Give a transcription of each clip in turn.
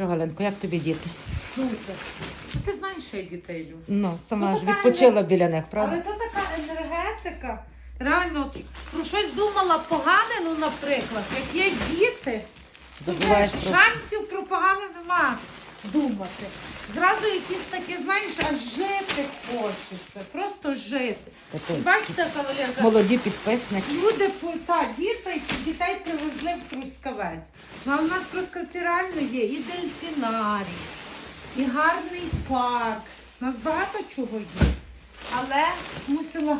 Що, Галенко, як тобі діти? Супер. Ну, Ти знаєш, що я дітей люблю. Ну, сама ж відпочила біля них, правда? Але то така енергетика. Реально, про щось думала погане, ну, наприклад, як є діти, то Забуваєш вже про шансів про погане нема думати. Зразу якісь такі, знаєш, аж жити хочеться. Просто жити. Таке. Бачите, кавалерка, молоді підписники. Люди по- та, дітей, дітей привезли в Трускавець. Ну, а в нас в Трускавці реально є і дельфінарій, і гарний парк. У нас багато чого є. Але мусила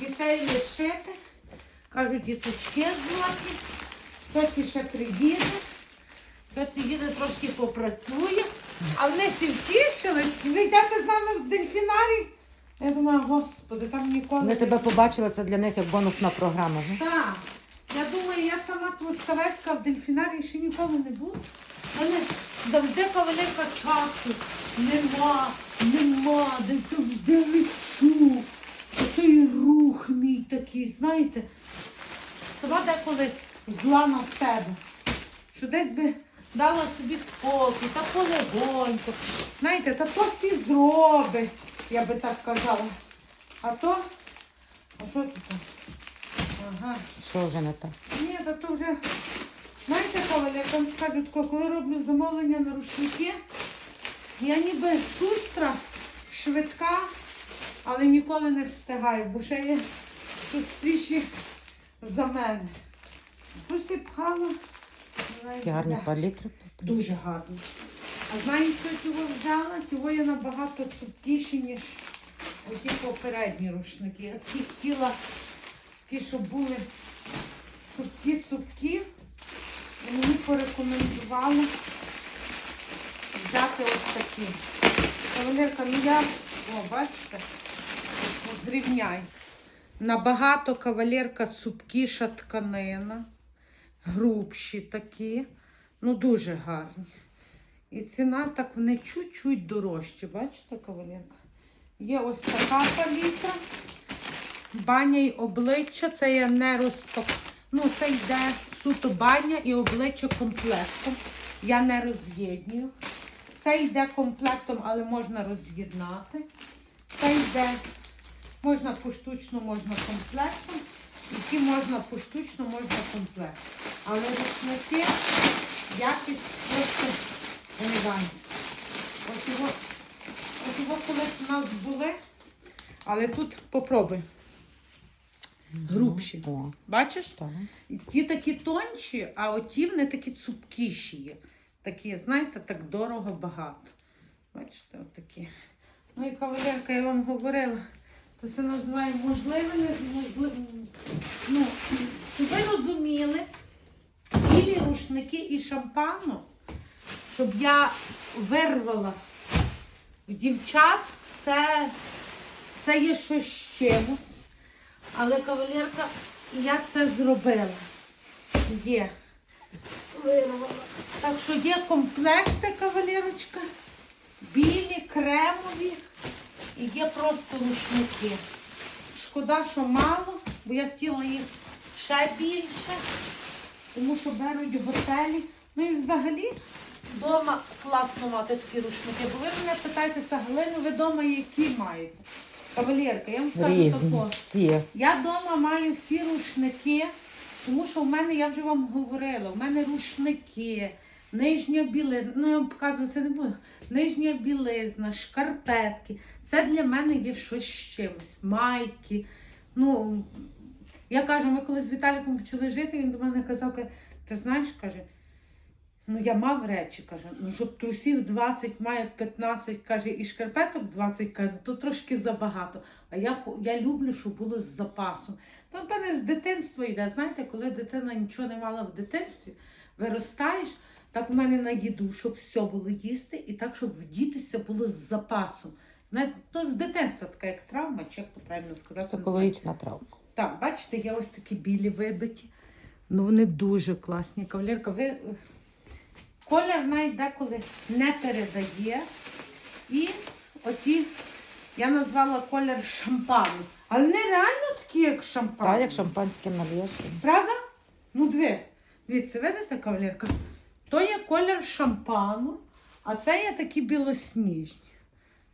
дітей лишити. Кажуть, діточки злаки. Хтось ще приїде, їде трошки попрацює. А вони всі втішились. Ви йдете з нами в дельфінарій. Я думаю, господи, там ніколи. Вони тебе побачили, це для них як бонусна програма. ну. так. Я думаю, я сама Трускавецька в дельфінарії ще ніколи не була. Мене завжди кавалерка часу. Нема, нема, де завжди лечу. Оцей рух мій такий, знаєте. Сама деколи зла на себе. Що десь би дала собі спокій, та полегонько. Знаєте, та то всі зробить, я би так казала. А то, а що тут? Ага. Що вже не так? Ні, та то вже, знаєте, Коваля, там скажуть, ко- коли роблю замовлення на рушники, я ніби шустра, швидка, але ніколи не встигаю, бо ще є шустріші за мене. Просто пхала. Знаєте, Такі гарні палітри. Дуже гарно. А знаєш, що цього взяла? Цього є набагато цупкіші, ніж оті попередні рушники. Я ті хотіла, ті, що були цупкі-цупкі. І мені порекомендували взяти ось такі. Кавалерка, ну я, о, бачите, зрівняй. Набагато кавалерка цупкіша тканина, грубші такі. Ну, дуже гарні. І ціна так вони чуть-чуть дорожчі. Бачите, кавалерка? Є ось така палітра. Баня й обличчя. Це я не розпак... Ну, це йде суто баня і обличчя комплектом. Я не роз'єднюю. Це йде комплектом, але можна роз'єднати. Це йде, можна поштучно, можна комплектом. І ті можна поштучно, можна комплект. Але рушники якість просто елегантна. Ось його, ось його колись у нас були, але тут попробуй. Грубші. О, Бачиш? так. Ті такі тонші, а оті вони такі цупкіші є. Такі, знаєте, так дорого багато. Бачите, отакі. Ну і кавалерка, я вам говорила, то це називає можливе, неможливе. Ну, ви розуміли, білі рушники і шампану, щоб я вирвала в дівчат, це, це є щось з чимось. Але кавалерка, я це зробила. Є. Вирвала. Так що є комплекти, кавалерочка, білі, кремові і є просто рушники. Шкода, що мало, бо я хотіла їх ще більше, тому що беруть готелі. Ну і взагалі вдома класно мати такі рушники. Бо ви мене питаєтеся, Галину, ви вдома які маєте? Кавалерка, я вам скажу тако. Я вдома маю всі рушники, тому що в мене, я вже вам говорила, в мене рушники, нижня білизна, ну я вам показую, це не буду. Нижня білизна, шкарпетки. Це для мене є щось з чимось. Майки. Ну, я кажу, ми коли з Віталіком почали жити, він до мене казав, ти знаєш, каже, ну я мав речі, каже, ну щоб трусів 20, має 15, каже, і шкарпеток 20, каже, то трошки забагато. А я, я люблю, щоб було з запасом. Там мене з дитинства йде. Знаєте, коли дитина нічого не мала в дитинстві, виростаєш, так в мене на їду, щоб все було їсти, і так, щоб вдітися було з запасом. Знаєте, то з дитинства така як травма, чи як то правильно сказати. Психологічна травма. Так, бачите, є ось такі білі вибиті. Ну, вони дуже класні. Кавалерка, ви колір навіть деколи не передає. І оті, я назвала колір шампану. Але не реально такі, як шампан. Так, як шампанське нальєш. Правда? Ну, дві. Дивіться, видите, кавалерка? То є колір шампану, а це є такі білосніжні.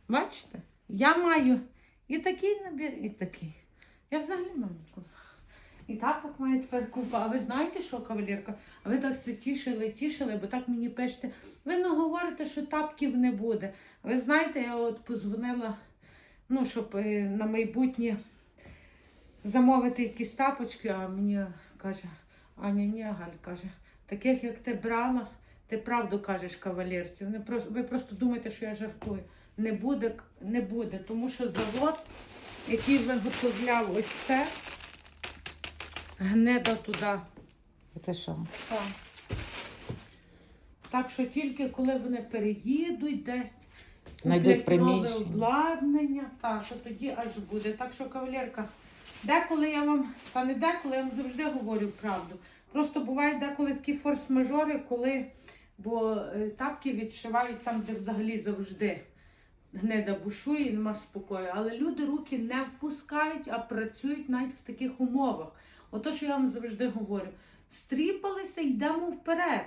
Бачите? Я маю і такий набір, і такий. Я взагалі маю купу. І тапок має тепер купа. А ви знаєте що, кавалерка? А ви так все тішили, тішили, бо так мені пишете. Ви не говорите, що тапків не буде. Ви знаєте, я от позвонила, ну, щоб е, на майбутнє замовити якісь тапочки, а мені каже, Аня, ні, Галь каже, таких як ти брала, ти правду кажеш кавалерці. Ви просто думаєте, що я жартую. Не буде, не буде, тому що завод, який виготовляв ось це, гнеда туди. Це що? Так. Так що тільки коли вони переїдуть десь, Знайдуть куплять нове обладнання, так, то тоді аж буде. Так що, кавалерка, деколи я вам, та не деколи, я вам завжди говорю правду. Просто бувають деколи такі форс-мажори, коли бо е, тапки відшивають там, де взагалі завжди гнида бушує нема спокою. Але люди руки не впускають, а працюють навіть в таких умовах. Ото, що я вам завжди говорю, стріпалися, йдемо вперед.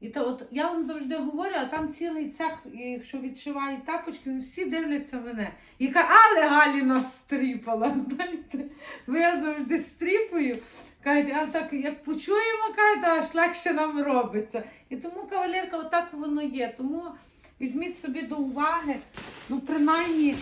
І то от я вам завжди говорю, а там цілий цех, і що відшивають тапочки, вони всі дивляться мене. І кажуть, але Галі нас стріпала. Знаєте, бо я завжди стріпую. Кажуть, а так як почуємо, кажуть, аж легше нам робиться. І тому, кавалерка, отак воно є. Тому візьміть собі до уваги, ну принаймні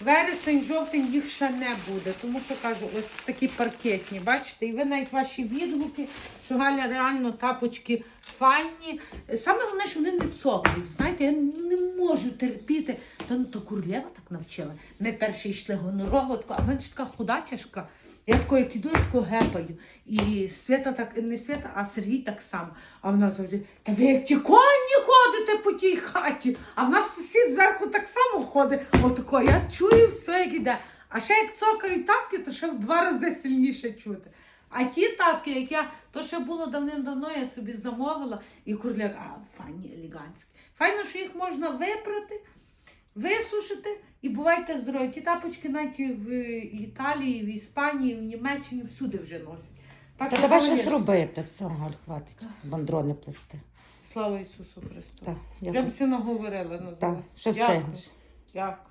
вересень, жовтень їх ще не буде. Тому що кажу, ось такі паркетні, бачите, і ви навіть ваші відгуки, що Галя реально тапочки файні. Саме головне, що вони не цокають. Знаєте, я не можу терпіти. Та ну то Курлєва так навчила. Ми перші йшли гонорово, а в мене ж така худа тяжка. Я тако, як іду, я тако гепаю. І Свята так, не Свята, а Сергій так само. А вона завжди, та ви як ті коні ходите по тій хаті. А в нас сусід зверху так само ходить. Отако, я чую все, як іде. А ще як цокають тапки, то ще в два рази сильніше чути. А ті тапки, як я, то ще було давним-давно, я собі замовила, і курляк, а файні, елегантські. Файно, що їх можна випрати, висушити і бувайте здорові. Ті тапочки навіть в Італії, в Іспанії, в Німеччині всюди вже носять. Так Та що кавалерка, щось робити. Все, Галь, хватить. Бандрони плести. Слава Ісусу Христу. Так, Вже я... всі наговорили. Ну, Так, що Дякую. встигнеш. Дякую.